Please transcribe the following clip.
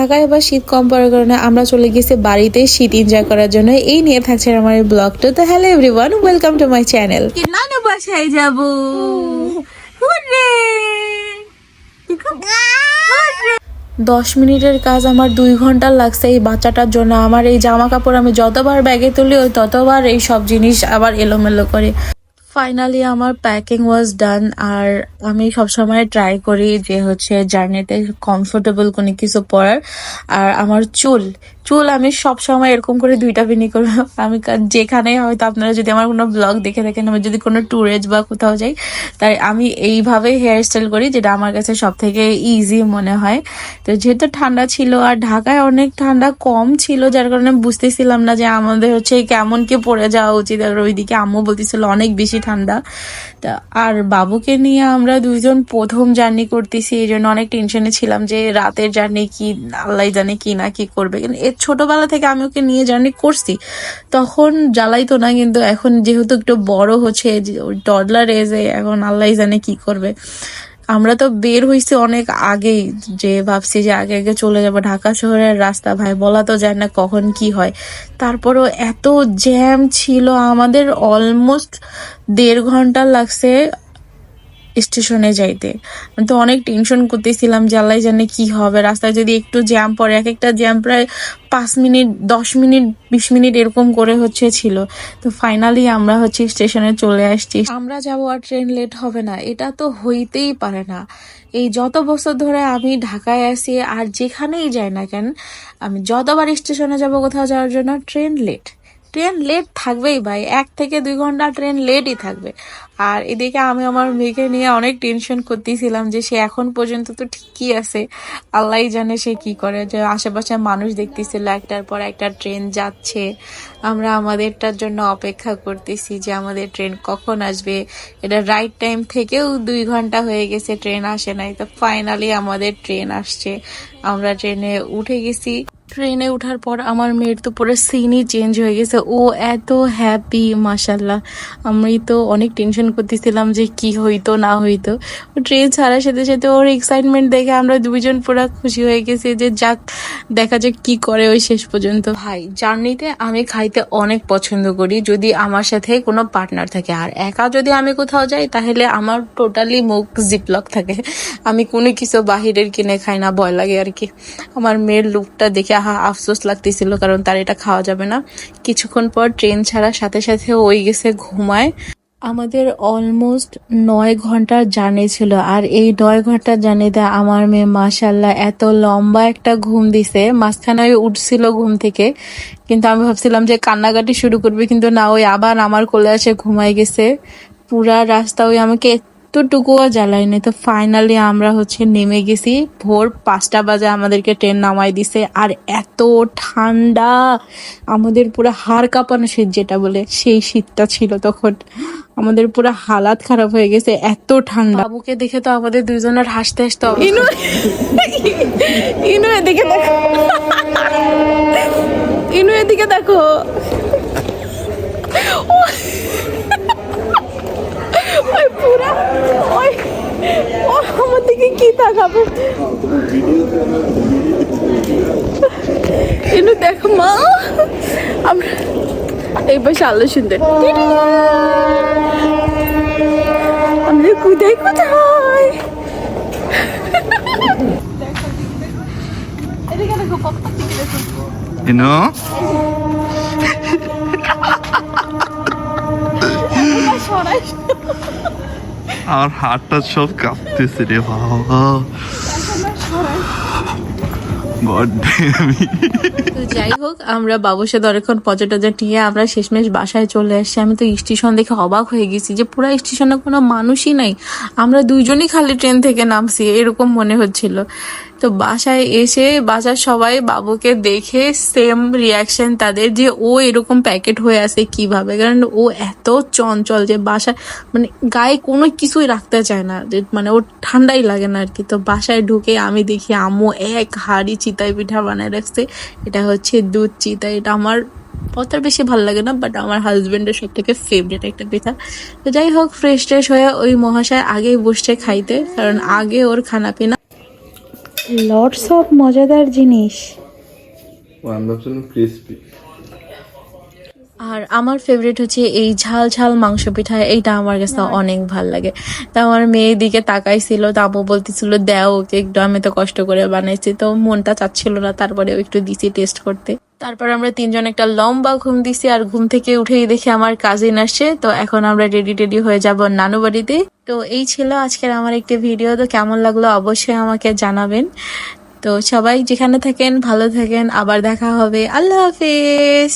ঢাকায় এবার শীত কম পড়ার কারণে আমরা চলে গেছি বাড়িতে শীত এনজয় করার জন্য। এই নিয়ে থাকছে আমার এই ব্লগটা তো hello everyone welcome to my channel নানু বাসায় যাব? দশ মিনিটের কাজ আমার দুই ঘণ্টা লাগছে এই বাচ্চাটার জন্য। আমার এই জামা কাপড় আমি যতবার ব্যাগে তুলি ওই ততবার এই সব জিনিস আবার এলোমেলো করে। ফাইনালি আমার প্যাকিং ওয়াজ ডান আর আমি সবসময় ট্রাই করি যে হচ্ছে জার্নিতে কমফোর্টেবল কোনো কিছু পরার। আর আমার চুল চুল আমি সব সময় এরকম করে দুইটা বিনি করে আমি যেখানে হয়তো আপনারা যদি আমার কোনো ব্লগ দেখে থাকেন, আমি যদি কোনো ট্যুরেজ বা কোথাও যাই, তাই আমি এইভাবেই হেয়ার স্টাইল করি, যেটা আমার কাছে সব থেকে ইজি মনে হয়। তো যেহেতু ঠান্ডা ছিল আর ঢাকায় অনেক ঠান্ডা কম ছিল, যার কারণে বুঝতেছিলাম না যে আমাদের হচ্ছে কেমন কি পরে যাওয়া উচিত। আর ওইদিকে আম্মু বলতেছিল অনেক বেশি ঠান্ডা। তা আর বাবুকে নিয়ে আমরা দুইজন প্রথম জার্নি করতেছি, এই জন্য অনেক টেনশনে ছিলাম যে রাতের জার্নি কি, আল্লাহ জানে কি না কি করবে। ছোটবেলা থেকে আমি ওকে নিয়ে জার্নি করছি, তখন জ্বালাইতো না, কিন্তু এখন যেহেতু একটু বড় হচ্ছে টডলার এজে এখন আল্লাহ জানে কি করবে। আমরা তো বের হইছি অনেক আগেই, যে ভাবছি যে আগে আগে চলে যাব ঢাকা শহরের রাস্তা, ভাই বলা তো যায় না কখন কি হয়। তারপরও এত জ্যাম ছিল, আমাদের অলমোস্ট দেড় ঘণ্টা লাগছে স্টেশনে যাইতে। তো অনেক টেনশন করতেছিলাম যে আল্লাহ জানে কি হবে। রাস্তায় যদি একটু জ্যাম পড়ে, এক একটা জ্যাম প্রায় পাঁচ মিনিট, দশ মিনিট, বিশ মিনিট এরকম করে হচ্ছে ছিল। তো ফাইনালি আমরা হচ্ছে স্টেশনে চলে আসছি। আমরা যাব আর ট্রেন লেট হবে না। এটা তো হইতেই পারে না। এই যত বছর ধরে আমি ঢাকায় আসি আর যেখানেই যাই না কেন, আমি যতবার স্টেশনে যাব কোথাও যাওয়ার জন্য ট্রেন লেট ট্রেন লেট থাকবেই ভাই। এক থেকে দুই ঘণ্টা ট্রেন লেটই থাকবে। আর এদিকে আমি আমার মেয়েকে নিয়ে অনেক টেনশন করতেছিলাম যে সে এখন পর্যন্ত তো ঠিকই আছে। আল্লাহ জানে সে কি করে। যে আশেপাশে মানুষ দেখতেছিল, একটার পর একটা ট্রেন যাচ্ছে। আমরা আমাদেরটার জন্য অপেক্ষা করতেছি যে আমাদের ট্রেন কখন আসবে। এটা রাইট টাইম থেকেও দুই ঘণ্টা হয়ে গেছে ট্রেন আসে নাই। তো ফাইনালি আমাদের ট্রেন আসছে। আমরা ট্রেনে উঠে গেছি। ট্রেনে ওঠার পর আমার মেয়ের তো পুরো সিনই চেঞ্জ হয়ে গেছে। ও এত হ্যাপি মাসাল্লাহ আমি তো অনেক টেনশন করতেছিলাম যে কি হইতো, না হইতো। ট্রেন ছাড়ার সাথে সাথে ওর এক্সাইটমেন্ট দেখে আমরা দুইজন পুরো খুশি হয়ে গেছি যে যাক, দেখা যাক কি করে ওই শেষ পর্যন্ত। ভাই জার্নিতে আমি খাইতে অনেক পছন্দ করি। যদি আমার সাথে কোনো পার্টনার থাকে, আর একা যদি আমি কোথাও যাই, তাহলে আমার টোটালি মুখ জিপলক থাকে। আমি কোনো কিছু বাহিরের কিনে খাই না, ভয় লাগে আর কি। আমার মেয়ের লুকটা দেখে আহা আফসোস লাগতেছিল, কারণ তার এটা খাওয়া যাবে না। কিছুক্ষণ পর ট্রেন ছাড়ার সাথে সাথে ওই গেছে ঘুমায়। আমাদের অলমোস্ট নয় ঘণ্টার জার্নি ছিল, আর এই নয় ঘণ্টার জার্নিতে আমার মেয়ে মাসাল্লাহ এত লম্বা একটা ঘুম দিছে মাঝখানে ওই উঠছিল ঘুম থেকে। কিন্তু আমি ভাবছিলাম যে কান্নাকাটি শুরু করবে, কিন্তু না, ওই আবার আমার কোলে আসে ঘুমাই গেছে। পুরা রাস্তা ওই আমাকে এতটুকুও জ্বালায়নি তো ফাইনালি আমরা হচ্ছে নেমে গেছি। ভোর পাঁচটা বাজে আমাদেরকে ট্রেন নামাই দিছে। আর এত ঠান্ডা! আমাদের পুরো হাড় কাঁপানো শীত যেটা বলে, সেই শীতটা ছিল তখন। আমাদের পুরো হালাত খারাপ হয়ে গেছে, এত ঠান্ডা। বাবুকে দেখে তো আমাদের দুজনের হাসতে হাসতে ইনু ইনু এদিকে দেখো। ইনু এদিকে দেখো। আমার দিকে কি তাকাবে? ইনু দেখো মা আমরা এই পাশে আলো শুনতে। আমরা কোথায় কোথায়? know? সরাই আমার হাতটা সব কাঁপতেছে রে বাবা। যাই হোক, আমরা বাবুর সাথে অনেকক্ষণ পচা টজা নিয়ে আমরা শেষমেশ বাসায় চলে আসছি। আমি তো স্টেশন দেখে অবাক হয়ে গেছি যে পুরো স্টেশনে কোনো মানুষই নাই। আমরা দুইজনই খালি ট্রেন থেকে নামছি, এরকম মনে হচ্ছিল। তো বাসায় এসে বাসার সবাই বাবুকে দেখে সেম রিয়াকশন তাদের যে ও এরকম প্যাকেট হয়ে আছে কীভাবে? কারণ ও এত চঞ্চল যে বাসায় মানে গায়ে কোনো কিছুই রাখতে চায় না। মানে ওর ঠান্ডাই লাগে না আর কি তো বাসায় ঢুকে আমি দেখি আম্মু এক হাড়ি চিতাই পিঠা বানায় রাখছে। এটা হচ্ছে দুধ চিতা এটা আমার, অত বেশি ভালো লাগে না বাট আমার হাজবেন্ডের সব থেকে ফেভারিট একটা পিঠা। তো যাই হোক ফ্রেশ ট্রেশ হয়ে ওই মহাশয় আগেই বসছে খাইতে। কারণ আগে ওর খানা পিনা লটস অফ মজাদার জিনিস। ওয়ান্ডারফুল ক্রিসপি আর আমার ফেভারিট হচ্ছে এই ঝাল ঝাল মাংস পিঠা এইটা আমার কাছে অনেক ভালো লাগে। তা আমার মেয়ের দিকে তাকাইছিল তা আম্মু বলতেছিল দেও ওকে একটু আমি তো কষ্ট করে বানাইছি। তো মনটা চাচ্ছিল না তারপরে একটু দিছি টেস্ট করতে। তারপর আমরা তিনজন একটা লম্বা ঘুম দিছি আর ঘুম থেকে উঠেই দেখি আমার কাজিন আসছে। তো এখন আমরা রেডি টেডি হয়ে যাব নানু বাড়িতে। তো এই ছিল আজকের আমার একটি ভিডিও তো কেমন লাগল অবশ্যই আমাকে জানাবেন। তো সবাই যেখানে থাকেন ভালো থাকেন। আবার দেখা হবে। আল্লাহ হাফেজ!